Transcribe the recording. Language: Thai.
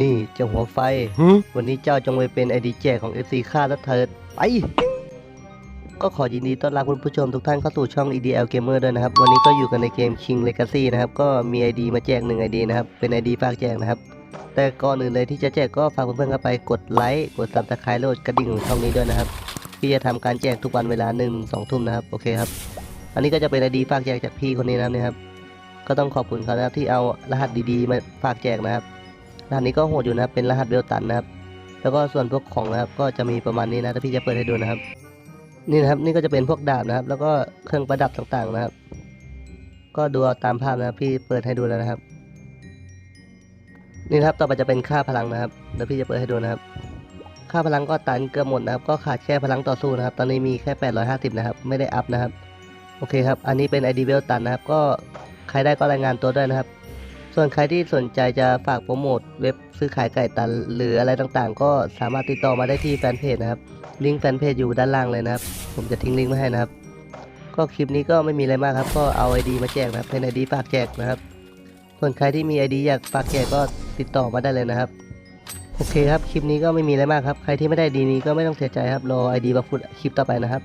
นี่เจ้าหัวไฟ วันนี้เจ้าจงไปเป็นไอดีแจกของ FC ค่าแล้วเถิดไป ก็ขอยินดีต้อนรับคุณผู้ชมทุกท่านเข้าสู่ช่อง EDL Gamer ด้วยนะครับ วันนี้ก็อยู่กันในเกม King Legacy นะครับ ก็มี ID มาแจก1 ID นะครับ เป็น ID ฝากแจกนะครับ แต่ก่อนอื่นเลยที่จะแจกก็ฝากเพื่อนๆเข้าไปกดไลค์ กด Subscribe แล้วกดกระดิ่งของช่องนี้ด้วยนะครับ ที่จะทำการแจกทุกวันเวลา1 2ทุ่มนะครับโอเคครับ อันนี้ก็จะเป็น ID ฝากแจกจากพี่คนนี้นะครับเนี่ยครับก็ต้องขอบคุณเขานะครับที่เอารหัสดีๆมาฝากแจกนะครับ รหัสนี้ก็โหดอยู่นะครับเป็นรหัสเบลตันนะครับ แล้วก็ส่วนพวกของนะครับก็จะมีประมาณนี้นะถ้าพี่จะเปิดให้ดูนะครับ นี่นะครับนี่ก็จะเป็นพวกดาบนะครับ แล้วก็เครื่องประดับต่างๆนะครับ ก็ดูเอาตามภาพนะครับพี่เปิดให้ดูแล้วนะครับ นี่ครับต่อไปจะเป็นค่าพลังนะครับเดี๋ยวพี่จะเปิดให้ดูนะครับ ค่าพลังก็ตันเกือบหมดนะครับ ก็ขาดแค่พลังต่อสู้นะครับ ตอนนี้มีแค่ 850 นะครับ ไม่ได้อัพนะครับ โอเคครับ อันนี้เป็น ID เบลตันนะครับ ก็ใครได้ก็รายงานตัวด้วยนะครับ ส่วนใครที่สนใจจะฝากโปรโมทเว็บซื้อขายไก่ตันหรืออะไรต่างๆ ก็สามารถติดต่อมาได้ที่แฟนเพจนะครับ ลิงก์แฟนเพจอยู่ด้านล่างเลยนะครับ ผมจะทิ้งลิงก์ไว้ให้นะครับ ก็คลิปนี้ก็ไม่มีอะไรมากครับ ก็เอา ID มาแจกนะครับเป็น ID ฝากแจกนะครับ ส่วนใครที่มี ID อยากฝากแจกก็ติดต่อมาได้เลยนะครับ โอเคครับ คลิปนี้ก็ไม่มีอะไรมากครับ ใครที่ไม่ได้ดีนี้ก็ไม่ต้องเสียใจครับ รอ ID มาพูดคลิปต่อไปนะครับ